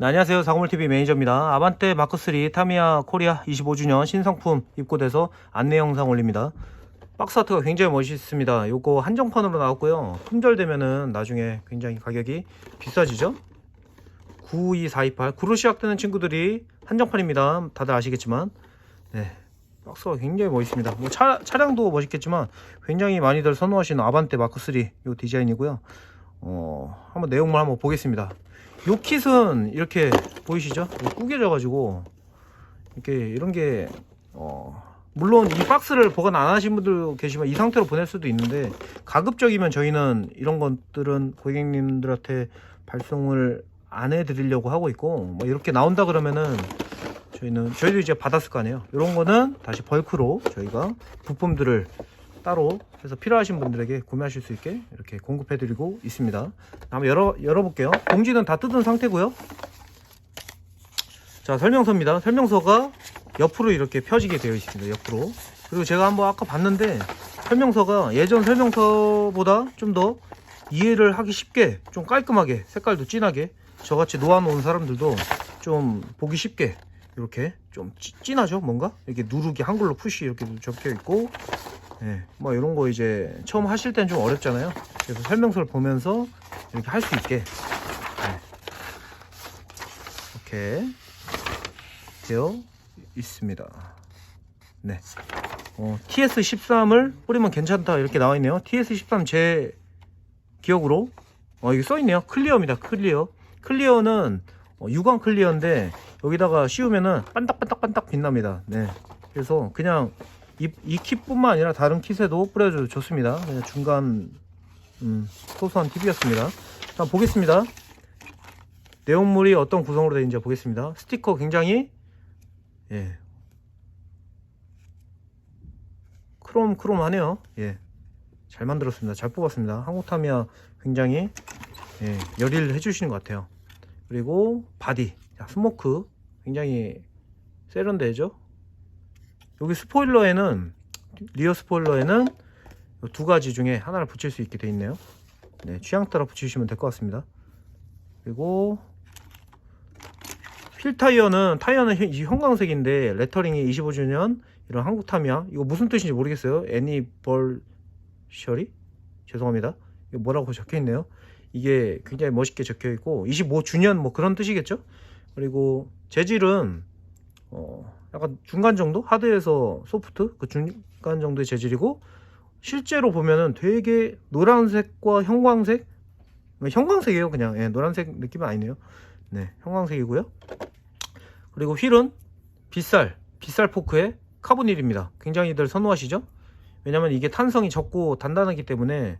네, 안녕하세요. 사고물TV 매니저입니다. 아반떼 마크3 타미야 코리아 25주년 신상품 입고돼서 안내 영상 올립니다. 박스 아트가 굉장히 멋있습니다. 요거 한정판으로 나왔고요. 품절되면은 나중에 굉장히 가격이 비싸지죠? 92428 구로 시작되는 친구들이 한정판입니다. 다들 아시겠지만 네. 박스가 굉장히 멋있습니다. 뭐 차, 차량도 멋있겠지만 굉장히 많이들 선호하시는 아반떼 마크3 요 디자인이고요. 어, 한번 내용물 한번 보겠습니다. 요 킷은 이렇게 보이시죠? 구겨져 가지고 이렇게 이런 게 어, 물론 이 박스를 보관 안 하신 분들 계시면 이 상태로 보낼 수도 있는데 가급적이면 저희는 이런 것들은 고객님들한테 발송을 안 해드리려고 하고 있고 뭐 이렇게 나온다 그러면은 저희는 저희도 이제 받았을 거 아니에요. 이런 거는 다시 벌크로 저희가 부품들을 따로 해서 필요하신 분들에게 구매하실 수 있게 이렇게 공급해 드리고 있습니다. 한번 열어 열어볼게요. 봉지는 다 뜯은 상태고요. 자 설명서입니다. 설명서가 옆으로 이렇게 펴지게 되어 있습니다. 옆으로. 그리고 제가 한번 아까 봤는데 설명서가 예전 설명서보다 좀 더 이해를 하기 쉽게 좀 깔끔하게 색깔도 진하게 저같이 놓아놓은 사람들도 좀 보기 쉽게 이렇게 좀 찌- 진하죠 뭔가 이렇게 누르기 한글로 푸시 이렇게 적혀 있고 예, 뭐 이런 거 이제 처음 하실 땐 좀 어렵잖아요. 그래서 설명서를 보면서 이렇게 할 수 있게. 예. 이렇게 되어 있습니다. 네. 어, TS13을 뿌리면 괜찮다 이렇게 나와 있네요. TS13 제 기억으로. 어 이게 써 있네요. 클리어입니다. 클리어. 클리어는 어, 유광 클리어인데 여기다가 씌우면은 반딱반딱반딱 빛납니다. 네. 그래서 그냥 이, 이 kit뿐만 아니라 다른 kit에도 뿌려줘도 좋습니다. 그냥 중간 음, 소소한 팁이었습니다. 자 보겠습니다. 내용물이 어떤 구성으로 되어 있는지 보겠습니다. 스티커 굉장히 예. 크롬 크롬하네요. 예. 잘 만들었습니다. 잘 뽑았습니다. 한국타미야 굉장히 예, 열의를 해주시는 것 같아요. 그리고 바디, 자, 스모크. 굉장히 세련되죠. 여기 스포일러에는 리어 스포일러에는 두 가지 중에 하나를 붙일 수 있게 돼 있네요. 네, 취향 따라 붙이시면 될 것 같습니다. 그리고 필 타이어는 타이어는 형광색인데 레터링이 25주년 이런 한국 타미야 이거 무슨 뜻인지 모르겠어요. 애니벌 셔리? 죄송합니다. 이거 뭐라고 적혀 있네요. 이게 굉장히 멋있게 적혀 있고 25주년 뭐 그런 뜻이겠죠? 그리고 재질은 어 약간 중간 정도 하드에서 소프트 그 중간 정도의 재질이고 실제로 보면은 되게 노란색과 형광색 형광색이에요 그냥 예, 노란색 느낌은 아니네요. 네 형광색이고요. 그리고 휠은 빗살 빗살 포크의 카보닐입니다. 굉장히들 선호하시죠? 왜냐면 이게 탄성이 적고 단단하기 때문에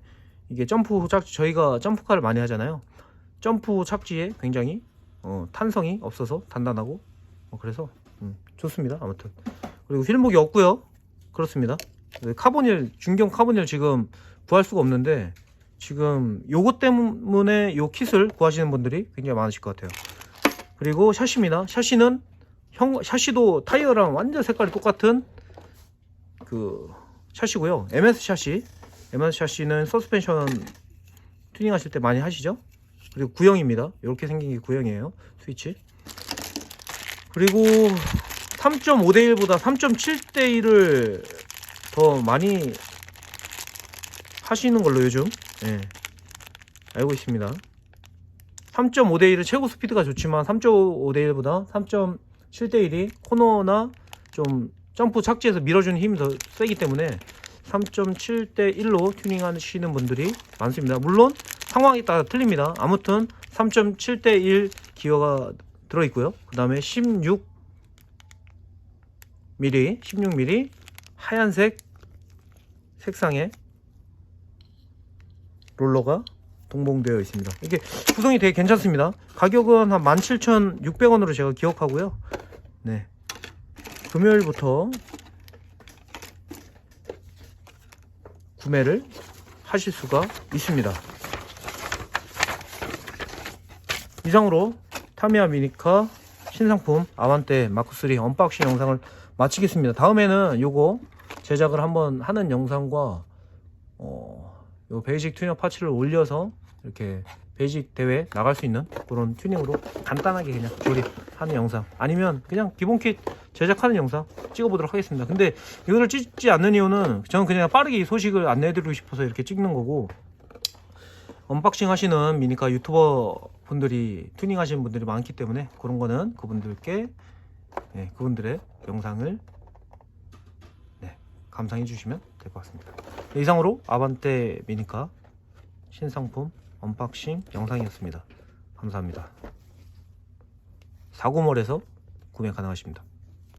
이게 점프 착지 저희가 점프카를 많이 하잖아요 점프 착지에 굉장히 어, 탄성이 없어서 단단하고 어, 그래서 음, 좋습니다 아무튼 그리고 휠목이 없고요 그렇습니다 네, 카보닐 중경 카보닐 지금 구할 수가 없는데 지금 요것 때문에 요 킷을 구하시는 분들이 굉장히 많으실 것 같아요 그리고 샤시입니다 샤시는 형 샤시도 타이어랑 완전 색깔이 똑같은 그 샤시고요. MS 샤시. MS 샤시는 서스펜션 튜닝 하실 때 많이 하시죠? 그리고 구형입니다. 이렇게 생긴 게 구형이에요. 스위치. 그리고 3.5대 1보다 3.7대 1을 더 많이 하시는 걸로 요즘 예, 알고 있습니다. 3.5대 1은 최고 스피드가 좋지만 3.5대 1보다 3.7대 1이 코너나 좀 점프 착지해서 밀어주는 힘이 더 세기 때문에 3.7대 1로 튜닝하시는 분들이 많습니다. 물론 상황에 따라 틀립니다. 아무튼 3.7대 1 기어가 들어 있고요. 그 다음에 16 mm, 16mm 하얀색 색상의 롤러가 동봉되어 있습니다. 이게 구성이 되게 괜찮습니다. 가격은 한 17,600원으로 제가 기억하고요. 네. 금요일부터 구매를 하실 수가 있습니다. 이상으로 타미야 미니카 신상품 아반떼 마크3 언박싱 영상을 마치겠습니다. 다음에는 요거 제작을 한번 하는 영상과 어, 요 베이직 튜닝 파츠를 올려서 이렇게 베이직 대회 나갈 수 있는 그런 튜닝으로 간단하게 그냥 조립하는 영상 아니면 그냥 기본 킷 제작하는 영상 찍어보도록 하겠습니다. 근데 이거를 찍지 않는 이유는 저는 그냥 빠르게 이 소식을 안내해드리고 싶어서 이렇게 찍는 거고 언박싱 하시는 미니카 유튜버 분들이 튜닝 하시는 분들이 많기 때문에 그런 거는 그분들께 네, 그분들의 영상을 네, 감상해 주시면 될 것 같습니다. 네, 이상으로 아반떼 미니카 신상품 언박싱 영상이었습니다. 감사합니다. 사고몰에서 구매 가능하십니다.